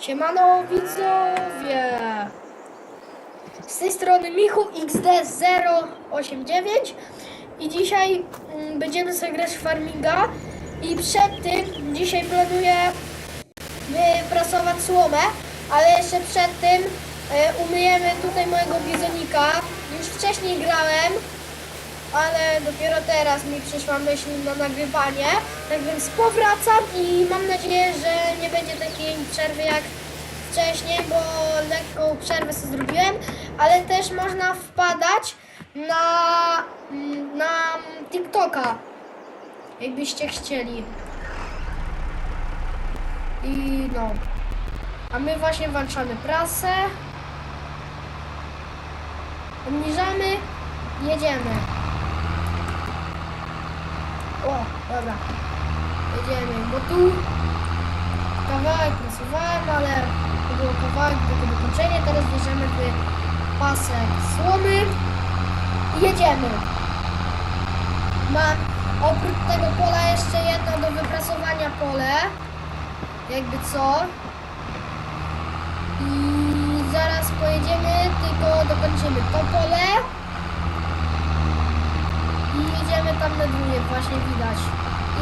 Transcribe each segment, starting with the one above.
Siemano widzowie! Z tej strony Michu XD089 i dzisiaj mm, będziemy sobie grać w farminga i przed tym dzisiaj planuję wyprasować słomę, ale jeszcze przed tym e, umyjemy tutaj mojego bizonika. Już wcześniej grałem, ale dopiero teraz mi przyszła myśl na nagrywanie. Tak więc powracam i mam nadzieję, że nie będzie takiej przerwy jak wcześniej, bo lekką przerwę sobie zrobiłem, ale też można wpadać na, na TikToka, jakbyście chcieli. I no. A my właśnie włączamy prasę. Obniżamy. Jedziemy. O, dobra. Jedziemy, bo tu kawałek prasowałem, ale to był kawałek do dokończenia. Teraz bierzemy w pasek słomy i jedziemy. Mam oprócz tego pola jeszcze jedno do wyprasowania pole. Jakby co. I zaraz pojedziemy, tylko dokończymy to pole. Jedziemy tam na właśnie widać.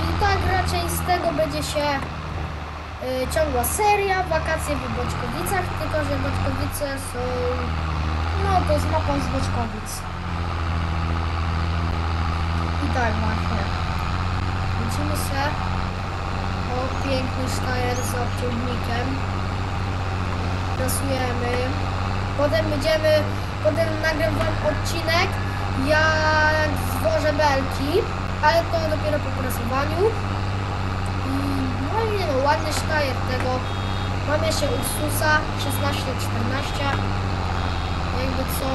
I tak raczej z tego będzie się y, ciągła seria, wakacje w Boczkowicach, tylko że Boczkowice są, no to jest mapa z Boczkowic. I tak właśnie. Lecimy się. O, piękny sztajer z obciągnikiem. Prasujemy. Potem będziemy, potem nagram wam odcinek, jak zwożę belki, ale to dopiero po prasowaniu. I no i nie no, ładny sztajer tego. Mam jeszcze Ursusa 16-14. Jakby co,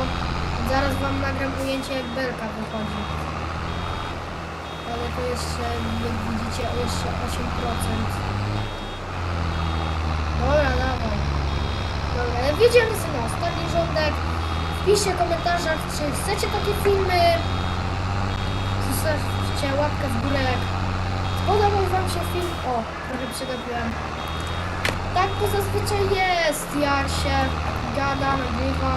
zaraz wam nagram ujęcie jak belka wychodzi. Ale to jeszcze, jak widzicie, jeszcze 8%. Dobra, dawaj. Dobra, ale wiedziemy sobie na ostatni rządek. Wpiszcie w komentarzach, czy chcecie takie filmy. Zostawcie łapkę w górę, spodobał Wam się film. O, trochę przegapiłem. Tak to zazwyczaj jest, jak się gada, nagrywa.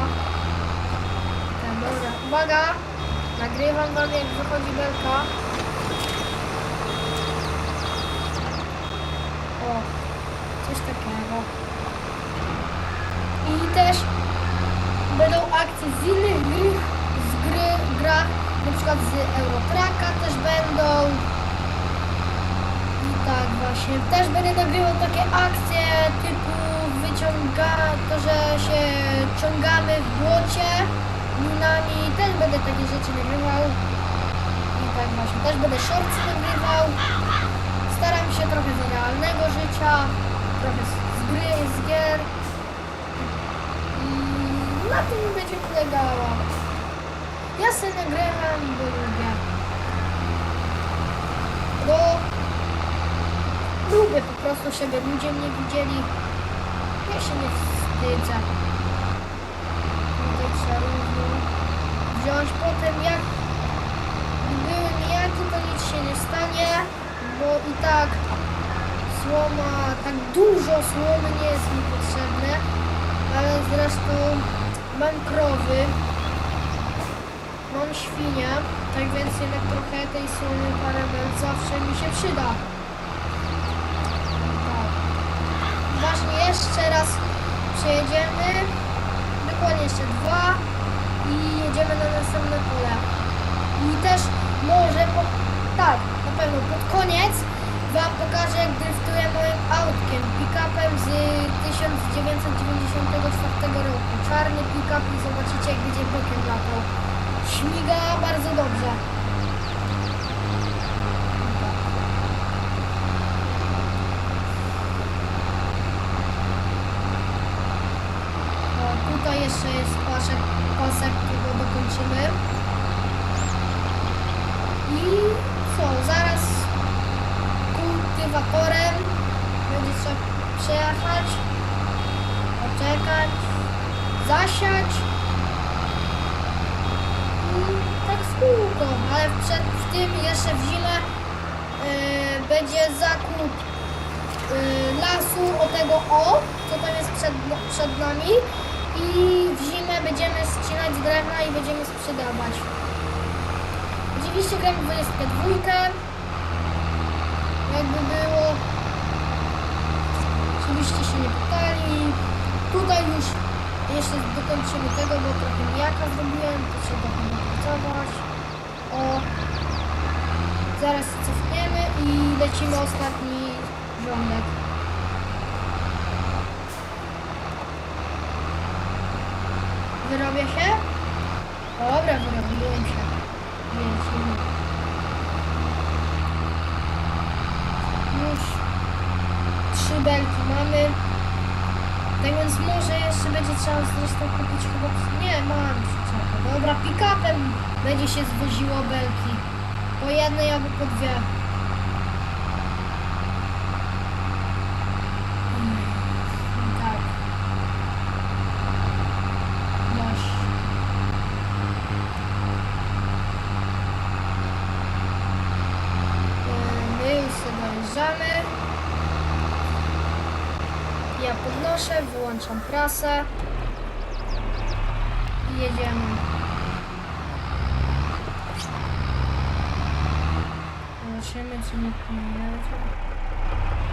Tak, dobra, uwaga. Nagrywam Wam, jak wychodzi belka. O, coś takiego. I też będą akcje z innych z gry, grach, na przykład z Eurotraka też będą. I tak właśnie, też będę nagrywał takie akcje typu wyciąga, to że się ciągamy w błocie linami, też będę takie rzeczy nagrywał. I tak właśnie, też będę shortsy nagrywał. Staram się trochę z realnego życia, trochę z gry, z gier. Na tym będzie polegała. Ja sobie nagrywam, bo lubię. Bo lubię po prostu, żeby ludzie mnie widzieli. Ja się nie wstydzę. Tutaj trzeba wziąć potem jak były mijaki, to nic się nie stanie, bo i tak słoma, tak dużo słomy nie jest mi potrzebne, ale zresztą mam krowy, mam świnie, tak więc jednak trochę tej słomy parabel zawsze mi się przyda. Tak. Właśnie jeszcze raz przejedziemy, dokładnie jeszcze dwa i jedziemy na następne pole. I też może, po, tak, na pewno pod koniec Wam pokażę jak driftuję moim autkiem, pick-upem z 1994 roku. Czarny pick-up i zobaczycie jak będzie bokiem latał. Śmiga bardzo dobrze. O, tutaj jeszcze jest pasek, pasek, którego dokończymy. I co, zaraz kultywatorem będzie trzeba przejechać, poczekać, zasiać. I tak w kółko, ale przed tym jeszcze w zimę yy, będzie zakup yy, lasu od tego O, co tam jest przed, przed nami. I w zimę będziemy ścinać drewna i będziemy sprzedawać. Oczywiście gramy w 22, jakby było. Oczywiście się nie pytali. Tutaj już jeszcze dokończymy tego, bo trochę mijaka zrobiłem, to trzeba chyba pracować. O, zaraz cofniemy i lecimy ostatni rządek. Wyrobia się? Dobra, wyrobiłem się. Więc już belki mamy. Tak więc może jeszcze będzie trzeba zresztą kupić chyba... Nie, mam. Dobra, pick-upem będzie się zwoziło belki. Po jednej albo po dwie. Mm, Tak. Dość. E, My już sobie dojeżdżamy. Podnoszę, wyłączam prasę i jedziemy. Zobaczymy, czy nikt nie jedzie.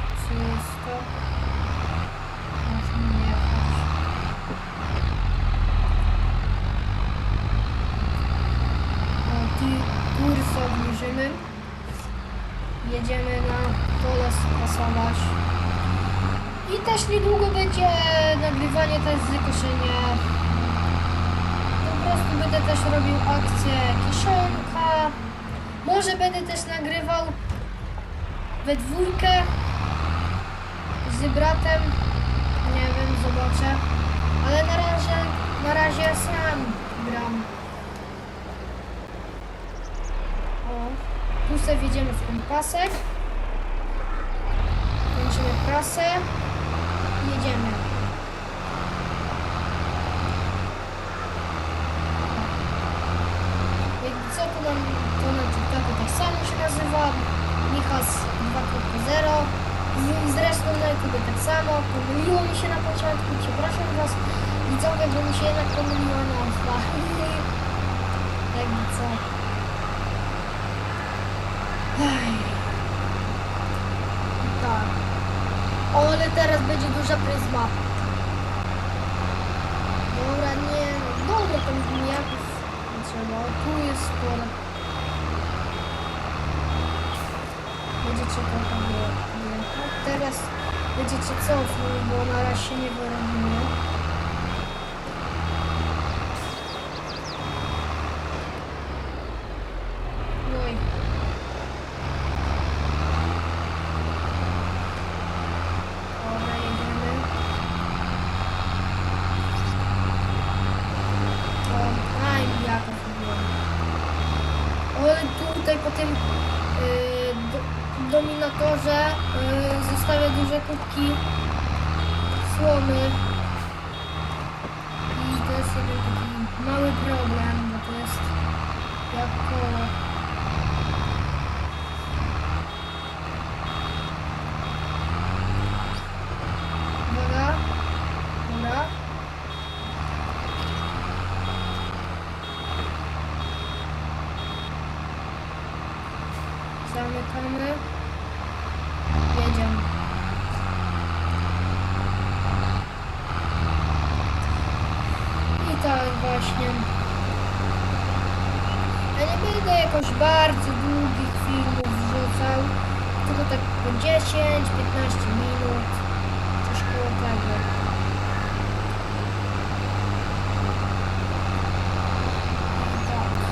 Czy jest to? Możemy jechać. O, ty kursy obniżymy. Jedziemy na pole spasować. Niedługo będzie nagrywanie też z koszenia. Po prostu będę też robił akcję kieszonka. Może będę też nagrywał we dwójkę z bratem. Nie wiem, zobaczę. Ale na razie, na razie sam gram. O, tu sobie wjedziemy w ten pasek. Kończymy prasę. Jedziemy. Jakby co to nam to na TikToku tak samo się nazywa. Michas 2.0. Z- Zresztą na YouTube tak samo. Pomyliło mi się na początku. Przepraszam Was widzowie, bo mi się jednak pomyliła nazwa. Jakby co. Ej. Tak. O, ale teraz będzie duża pryzma. Dobra, nie. Dobra, tam jakoś trzeba. Tu jest sporo. Będziecie trochę wyjechać. Teraz będziecie cofnąć, bo na razie nie wyrobimy. No i Dobra, jedziemy. O, aj, jaka zrobiłem. Ale tutaj po tym yy, do, dominatorze yy, zostawia duże kubki słomy. I to jest jeden taki mały problem, bo to jest jak koło. Uwaga. Dobra. Zamykamy. Jedziemy. I tak właśnie. Ja nie będę jakoś bardzo długich filmów wrzucał. Tylko tak po 10-15 minut. Coś koło tego. Tak.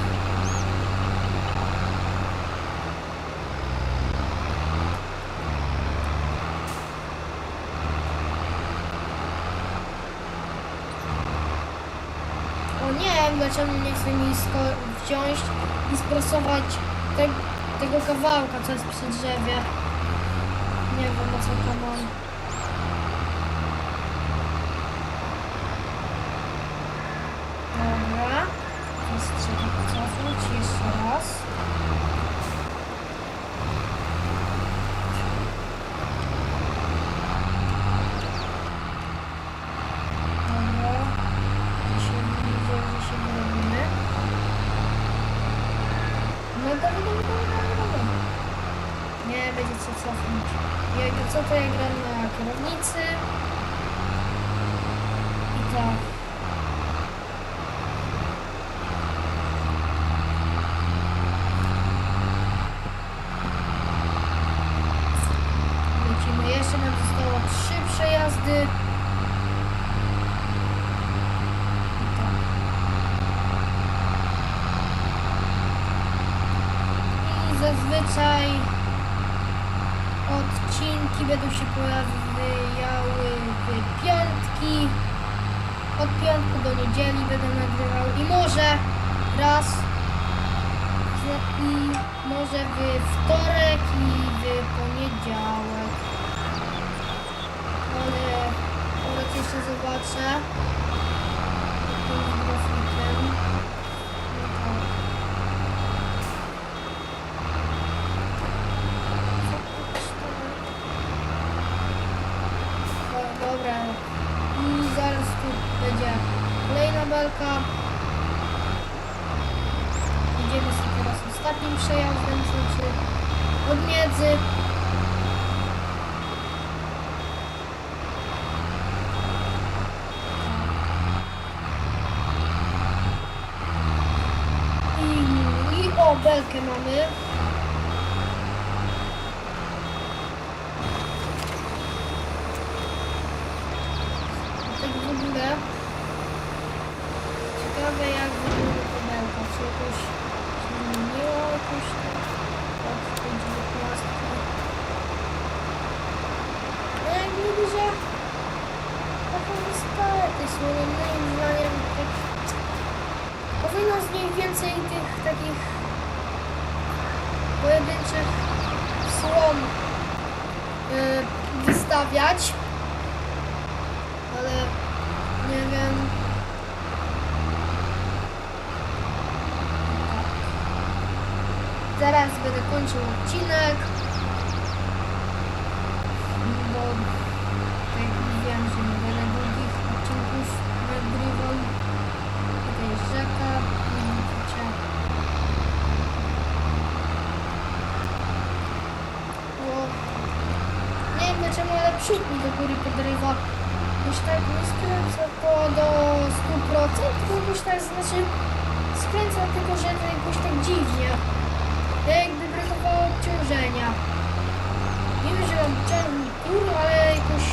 O nie dlaczego nie chce mi wziąć i sprasować te, tego kawałka, co jest przy drzewie. Nie wiem, o co to mam. Dobra. Teraz trzeba cofnąć jeszcze raz. co, to ja gram na kierownicy. I tak. Lecimy. Jeszcze nam zostało trzy I zazwyczaj odcinki będą się pojawiały w piątki. Od piątku do niedzieli będę nagrywał i może raz i może w wtorek i w poniedziałek. Ale jeszcze zobaczę. Dobra. I zaraz tu będzie kolejna belka. Idziemy sobie teraz ostatnim przejazdem, znaczy od miedzy. I, Belkę mamy. Tak w ogóle. Ciekawe jak wygląda ta belka. Czy jakoś się zmieniło jakoś tak od tej dziewiętnastki. No jak widzę, że trochę niestety są moim zdaniem tak powinno z niej więcej tych takich pojedynczych słom y, wystawiać ale nie wiem. Zaraz będę kończył odcinek, bo tak mówiłem, że nie będę długich odcinków nagrywał. Tutaj jest rzeka, nie widzicie. Bo nie wiem mi do góry podrywa. Już tak nie skręca to do 100%, tylko już tak znaczy skręca tylko, że to jakoś tak dziwnie. Ja jakby brakowało obciążenia. Nie wiem, że mam ciągnik kur, ale jakoś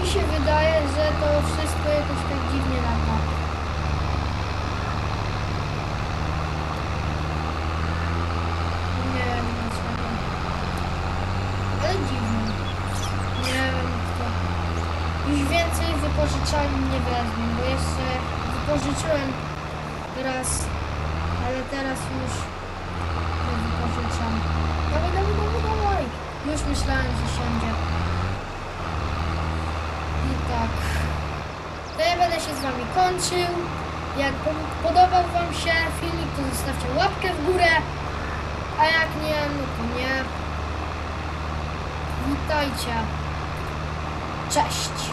mi się wydaje, że to wszystko jakoś tak dziwnie lata. Nie wiem dlaczego. Ale dziwnie. Nie wiem kto. Już więcej wypożyczalni nie wezmę, bo jeszcze wypożyczyłem raz, ale teraz już nie wypożyczam. Dawaj, dawaj, dawaj, dawaj. Już myślałem, że siądzie. I tak. To ja będę się z wami kończył. Jak po- podobał wam się filmik, to zostawcie łapkę w górę. A jak nie, no to nie. Witajcie. Cześć.